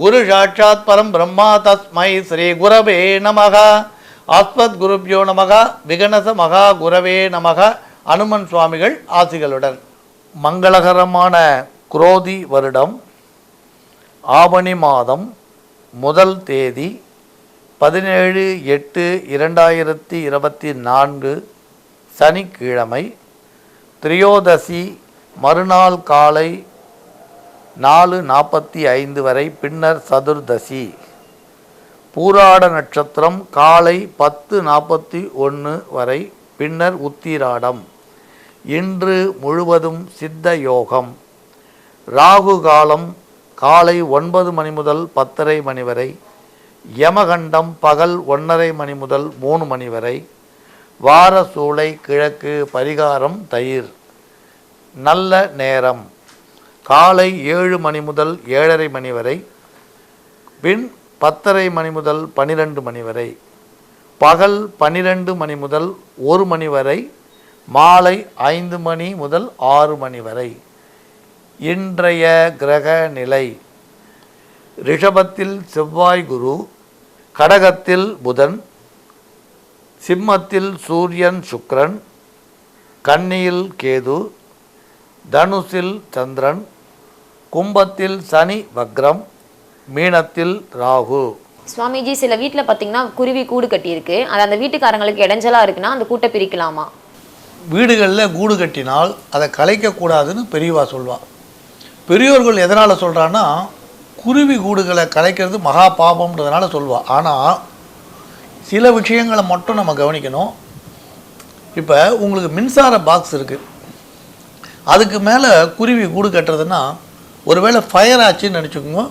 குரு சாட்சாத் பரம் பிரம்மா தஸ்மை ஸ்ரீ குரவே நமக. ஆஸ்மத் குருப்யோ நமக விகனச மகா குரவே நமக. அனுமன் சுவாமிகள் ஆசிகளுடன். மங்களகரமான குரோதி வருடம் ஆவணி மாதம் முதல் தேதி பதினேழு எட்டு இரண்டாயிரத்தி இருபத்தி நான்கு சனிக்கிழமை திரியோதசி மறுநாள் காலை நாலு நாற்பத்தி ஐந்து வரை பின்னர் சதுர்தசி. பூராட நட்சத்திரம் காலை பத்து நாற்பத்தி ஒன்று வரை பின்னர் உத்திராடம். இன்று முழுவதும் சித்த யோகம். ராகு காலம் காலை ஒன்பது மணி முதல் பத்தரை மணி வரை யமகண்டம் பகல் ஒன்றரை மணி முதல் மூணு மணி வரை வார சூளை கிழக்கு பரிகாரம் தயிர். நல்ல நேரம். காலை ஏழு மணி முதல் ஏழரை மணி வரை பின் பத்தரை மணி முதல் பன்னிரெண்டு மணி வரை பகல் பனிரெண்டு மணி முதல் ஒரு மணி வரை மாலை ஐந்து மணி முதல் ஆறு மணி வரை. இன்றைய கிரக நிலை. ரிஷபத்தில் செவ்வாய் குரு கடகத்தில் புதன் சிம்மத்தில் சூரியன் சுக்ரன் கன்னியில் கேது தனுசில் சந்திரன் கும்பத்தில் சனி வக்ரம் மீனத்தில் ராகு. சுவாமிஜி சில வீட்டில் பார்த்தீங்கன்னா குருவி கூடு கட்டியிருக்கு. அது அந்த வீட்டுக்காரங்களுக்கு இடைஞ்சலா இருக்குன்னா அந்த கூட்டை பிரிக்கலாமா? வீடுகளில் கூடு கட்டினால் அதை கலைக்கக்கூடாதுன்னு பெரியவா சொல்வா. பெரியோர்கள் எதனால் சொல்கிறான்னா குருவி கூடுகளை கலைக்கிறது மகா பாபம்ன்றதுனால சொல்வா. ஆனால் சில விஷயங்களை மட்டும் நம்ம கவனிக்கணும். இப்போ உங்களுக்கு மின்சார பாக்ஸ் இருக்குது அதுக்கு மேலே குருவி கூடு கட்டுறதுன்னா ஒருவேளை ஃபயர் ஆச்சுன்னு நினச்சிக்கோங்க.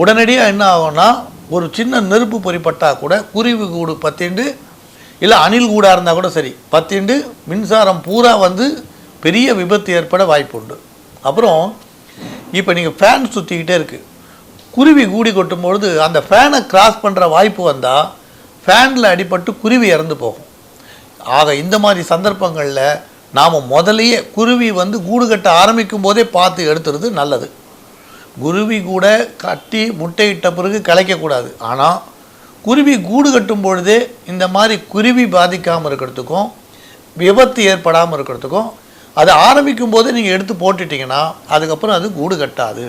உடனடியாக என்ன ஆகும்னா ஒரு சின்ன நெருப்பு பொறிப்பட்டால் கூட குருவி கூடு பத்திண்டு இல்லை அணில் கூடாக இருந்தால் கூட சரி பத்திண்டு மின்சாரம் பூரா வந்து பெரிய விபத்து ஏற்பட வாய்ப்பு உண்டு. அப்புறம் இப்போ நீங்கள் ஃபேன் சுற்றிக்கிட்டே இருக்குது குருவி கூடி கொட்டும் பொழுது அந்த ஃபேனை கிராஸ் பண்ணுற வாய்ப்பு வந்தால் ஃபேனில் அடிபட்டு குருவி இறந்து போகும். ஆக இந்த மாதிரி சந்தர்ப்பங்களில் நாம் முதலையே குருவி வந்து கூடு கட்ட ஆரம்பிக்கும் போதே பார்த்து எடுத்துறது நல்லது. குருவி கூட கட்டி முட்டையிட்ட பிறகு கலைக்கக்கூடாது ஆனால் குருவி கூடு கட்டும் பொழுதே இந்த மாதிரி குருவி பாதிக்காமல் இருக்கிறதுக்கும் விபத்து ஏற்படாமல் இருக்கிறதுக்கும் அது ஆரம்பிக்கும் போதே நீங்கள் எடுத்து போட்டுட்டிங்கன்னா அதுக்கப்புறம் அது கூடு கட்டாது.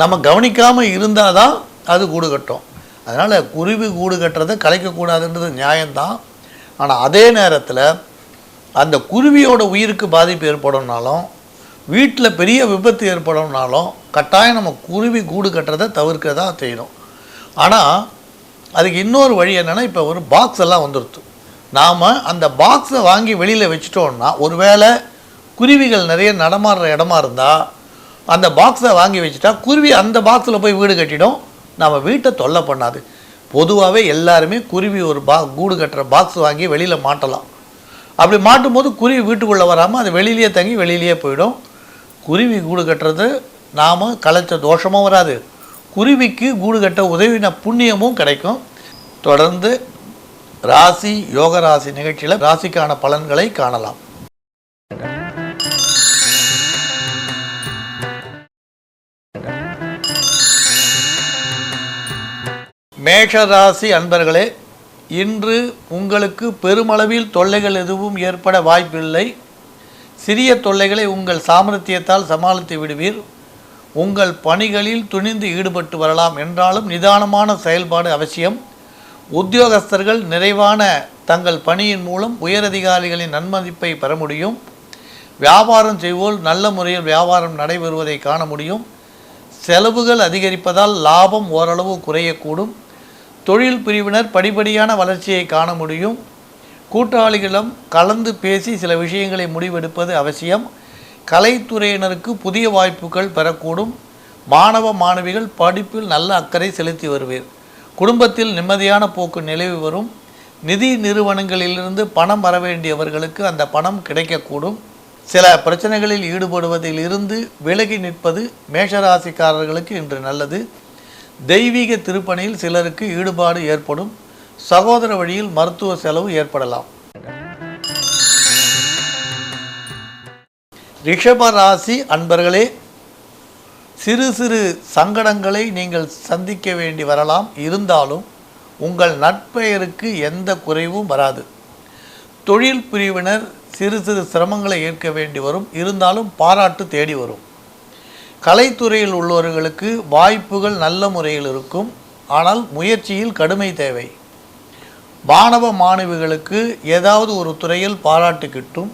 நம்ம கவனிக்காமல் இருந்தால் தான் அது கூடு கட்டும். அதனால் குருவி கூடு கட்டுறதை கலைக்கக்கூடாதுன்றது நியாயம்தான். ஆனால் அதே நேரத்தில் அந்த குருவியோட உயிருக்கு பாதிப்பு ஏற்படும்னாலும் வீட்டில் பெரிய விபத்து ஏற்படும்னாலும் கட்டாயம் நம்ம குருவி கூடு கட்டுறதை தவிர்க்க தான் செய்யணும். ஆனால் அதுக்கு இன்னொரு வழி என்னென்னா இப்போ ஒரு பாக்ஸ் எல்லாம் வந்துடுது நாம் அந்த பாக்ஸை வாங்கி வெளியில் வச்சிட்டோம்னா ஒருவேளை குருவிகள் நிறைய நடமாடுற இடமா இருந்தால் அந்த பாக்ஸை வாங்கி வச்சுட்டா குருவி அந்த பாக்ஸில் போய் வீடு கட்டிடும். நம்ம வீட்டை தொல்லை பண்ணாது. பொதுவாகவே எல்லாருமே குருவி ஒரு பா கூடு கட்டுற பாக்ஸ் வாங்கி வெளியில் மாட்டலாம். அப்படி மாட்டும் போது குருவி வீட்டுக்குள்ளே வராமல் அது வெளியிலேயே தங்கி வெளியிலேயே போயிடும். குருவி கூடு கட்டுறது நாம் கலைச்ச தோஷமும் வராது. குருவிக்கு கூடு கட்ட உதவின புண்ணியமும் கிடைக்கும். தொடர்ந்து ராசி யோக ராசி நிகழ்ச்சியில் ராசிக்கான பலன்களை காணலாம். மேஷ ராசி அன்பர்களே இன்று உங்களுக்கு பெருமளவில் தொல்லைகள் எதுவும் ஏற்பட வாய்ப்பில்லை. சிறிய தொல்லைகளை உங்கள் சாமர்த்தியத்தால் சமாளித்து விடுவீர். உங்கள் பணிகளில் துணிந்து ஈடுபட்டு வரலாம் என்றாலும் நிதானமான செயல்பாடு அவசியம். உத்தியோகஸ்தர்கள் நிறைவான தங்கள் பணியின் மூலம் உயரதிகாரிகளின் நன்மதிப்பை பெற முடியும். வியாபாரம் செய்வோர் நல்ல முறையில் வியாபாரம் நடைபெறுவதை காண முடியும். செலவுகள் அதிகரிப்பதால் லாபம் ஓரளவு குறையக்கூடும். தொழில் பிரிவினர் படிப்படியான வளர்ச்சியை காண முடியும். கூட்டாளிகளும் கலந்து பேசி சில விஷயங்களை முடிவெடுப்பது அவசியம். கலைத்துறையினருக்கு புதிய வாய்ப்புகள் பெறக்கூடும். மாணவ மாணவிகள் படிப்பில் நல்ல அக்கறை செலுத்தி வருவீர். குடும்பத்தில் நிம்மதியான போக்கு நிலவி வரும். நிதி நிறுவனங்களிலிருந்து பணம் வர வேண்டியவர்களுக்கு அந்த பணம் கிடைக்கக்கூடும். சில பிரச்சனைகளில் ஈடுபடுவதில் இருந்து விலகி நிற்பது மேஷராசிக்காரர்களுக்கு இன்று நல்லது. தெய்வீக திருப்பணியில் சிலருக்கு ஈடுபாடு ஏற்படும். சகோதர வழியில் மருத்துவ செலவு ஏற்படலாம். ரிஷப ராசி அன்பர்களே சிறு சிறு சங்கடங்களை நீங்கள் சந்திக்க வேண்டி வரலாம். இருந்தாலும் உங்கள் நட்பெயருக்கு எந்த குறைவும் வராது. தொழில் பிரிவினர் சிறு சிறு சிரமங்களை ஏற்க வேண்டி வரும். இருந்தாலும் பாராட்டு தேடி வரும். கலைத்துறையில் உள்ளவர்களுக்கு வாய்ப்புகள் நல்ல முறையில் இருக்கும். ஆனால் முயற்சியில் கடுமை தேவை. மாணவ மாணவிகளுக்கு ஏதாவது ஒரு துறையில் பாராட்டு கிட்டும்.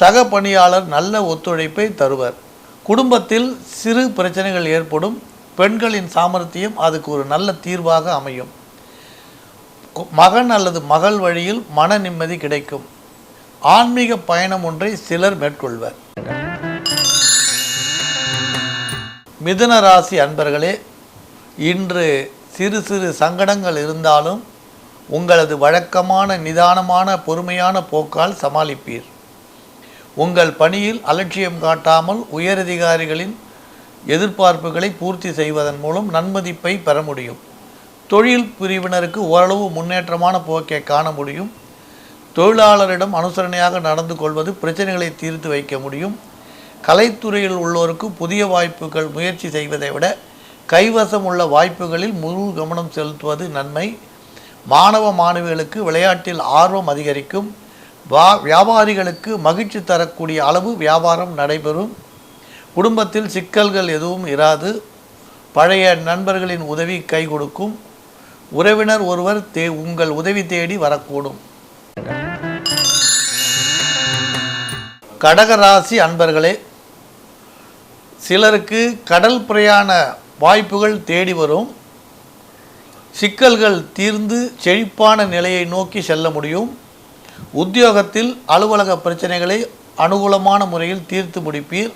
சக பணியாளர் நல்ல ஒத்துழைப்பை தருவர். குடும்பத்தில் சிறு பிரச்சனைகள் ஏற்படும். பெண்களின் சாமர்த்தியம் அதுக்கு ஒரு நல்ல தீர்வாக அமையும். மகன் அல்லது மகள் வழியில் மன நிம்மதி கிடைக்கும். ஆன்மீக பயணம் ஒன்றை சிலர் மேற்கொள்வர். மிதுன ராசி அன்பர்களே இன்று சிறு சிறு சங்கடங்கள் இருந்தாலும் உங்களது வழக்கமான நிதானமான பொறுமையான போக்கால் சமாளிப்பீர். உங்கள் பணியில் அலட்சியம் காட்டாமல் உயரதிகாரிகளின் எதிர்பார்ப்புகளை பூர்த்தி செய்வதன் மூலம் நன்மதிப்பை பெற முடியும். தொழில் பிரிவினருக்கு ஓரளவு முன்னேற்றமான போக்கை காண முடியும். தொழிலாளரிடம் அனுசரணையாக நடந்து கொள்வது பிரச்சனைகளை தீர்த்து வைக்க முடியும். கலைத்துறையில் உள்ளோருக்கு புதிய வாய்ப்புகள் முயற்சி செய்வதை விட கைவசம் உள்ள வாய்ப்புகளில் முழு கவனம் செலுத்துவது நன்மை. மாணவ மாணவிகளுக்கு விளையாட்டில் ஆர்வம் அதிகரிக்கும். வா வியாபாரிகளுக்கு மகிழ்ச்சி தரக்கூடிய அளவு வியாபாரம் நடைபெறும். குடும்பத்தில் சிக்கல்கள் எதுவும் இராது. பழைய நண்பர்களின் உதவி கை கொடுக்கும். உறவினர் ஒருவர் தே உங்கள் உதவி தேடி வரக்கூடும். கடகராசி அன்பர்களே சிலருக்கு கடல் பிரயாண வாய்ப்புகள் தேடி வரும். சிக்கல்கள் தீர்ந்து செழிப்பான நிலையை நோக்கி செல்ல முடியும். உத்தியோகத்தில் அலுவலக பிரச்சனைகளை அனுகூலமான முறையில் தீர்த்து முடிப்பீர்.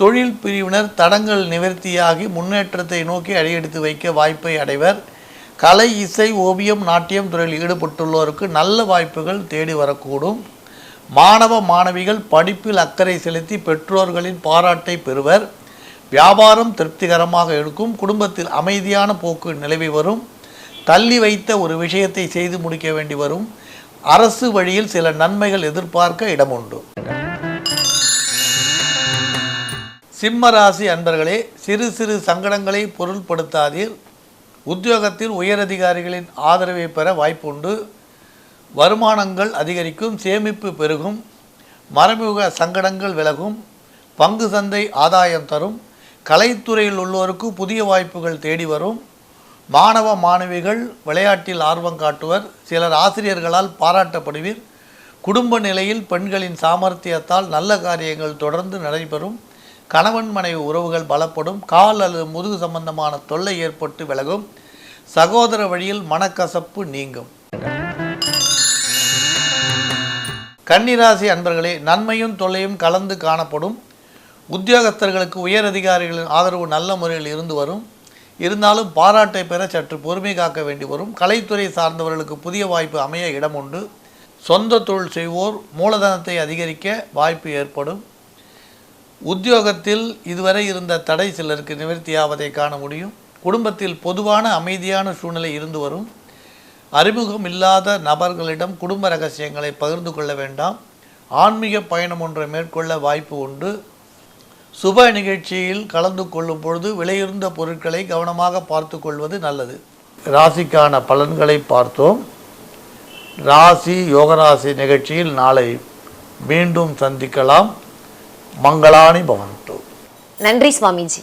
தொழில் பிரிவினர் தடங்கள் நிவர்த்தியாகி முன்னேற்றத்தை நோக்கி அடியெடுத்து வைக்க வாய்ப்பை அடைவர். கலை இசை ஓவியம் நாட்டியம் துறையில் ஈடுபட்டுள்ளோருக்கு நல்ல வாய்ப்புகள் தேடி வரக்கூடும். மாணவ மாணவிகள் படிப்பில் அக்கறை செலுத்தி பெற்றோர்களின் பாராட்டை பெறுவர். வியாபாரம் திருப்திகரமாக இருக்கும் குடும்பத்தில் அமைதியான போக்கு நிலவி வரும். தள்ளி வைத்த ஒரு விஷயத்தை செய்து முடிக்க வேண்டி வரும். அரசு வழியில் சில நன்மைகள் எதிர்பார்க்க இடமுண்டு சிம்ம ராசி அன்பர்களே சிறு சிறு சங்கடங்களை பொருள்படுத்தாதீர். உத்தியோகத்தில் உயரதிகாரிகளின் ஆதரவை பெற வாய்ப்புண்டு. வருமானங்கள் அதிகரிக்கும் சேமிப்பு பெருகும் மறைமுக சங்கடங்கள் விலகும் பங்கு சந்தை ஆதாயம் தரும் கலைத்துறையில் உள்ளோருக்கு புதிய வாய்ப்புகள் தேடி வரும். மாணவ மாணவிகள் விளையாட்டில் ஆர்வம் காட்டுவர். சிலர் ஆசிரியர்களால் பாராட்டப்படுவீர். குடும்ப நிலையில் பெண்களின் சாமர்த்தியத்தால் நல்ல காரியங்கள் தொடர்ந்து நடைபெறும். கணவன் மனைவி உறவுகள் பலப்படும். கால் அல்லது முதுகு சம்பந்தமான தொல்லை ஏற்பட்டு விலகும். சகோதர வழியில் மனக்கசப்பு நீங்கும். கன்னிராசி அன்பர்களே நன்மையும் தொல்லையும் கலந்து காணப்படும். உத்தியோகஸ்தர்களுக்கு உயர் அதிகாரிகளின் ஆதரவு நல்ல முறையில் இருந்து வரும். இருந்தாலும் பாராட்டை பெற சற்று பொறுமை காக்க வேண்டி வரும். கலைத்துறை சார்ந்தவர்களுக்கு புதிய வாய்ப்பு அமைய இடம் உண்டு. சொந்த தொழில் செய்வோர் மூலதனத்தை அதிகரிக்க வாய்ப்பு ஏற்படும். உத்தியோகத்தில் இதுவரை இருந்த தடை சிலருக்கு நிவர்த்தியாவதை காண முடியும். குடும்பத்தில் பொதுவான அமைதியான சூழ்நிலை இருந்து வரும். அறிமுகம் இல்லாத நபர்களிடம் குடும்ப ரகசியங்களை பகிர்ந்து கொள்ள வேண்டாம். ஆன்மீக பயணம் ஒன்றை மேற்கொள்ள வாய்ப்பு உண்டு. சுப நிகழ்ச்சியில் கலந்து கொள்ளும் பொழுது விலையுறந்த பொருட்களை கவனமாக பார்த்து கொள்வது நல்லது. ராசிக்கான பலன்களை பார்த்தோம். ராசி யோகராசி நிகழ்ச்சியில் நாளை மீண்டும் சந்திக்கலாம். மங்களானி பவன்ட்டு நன்றி சுவாமிஜி.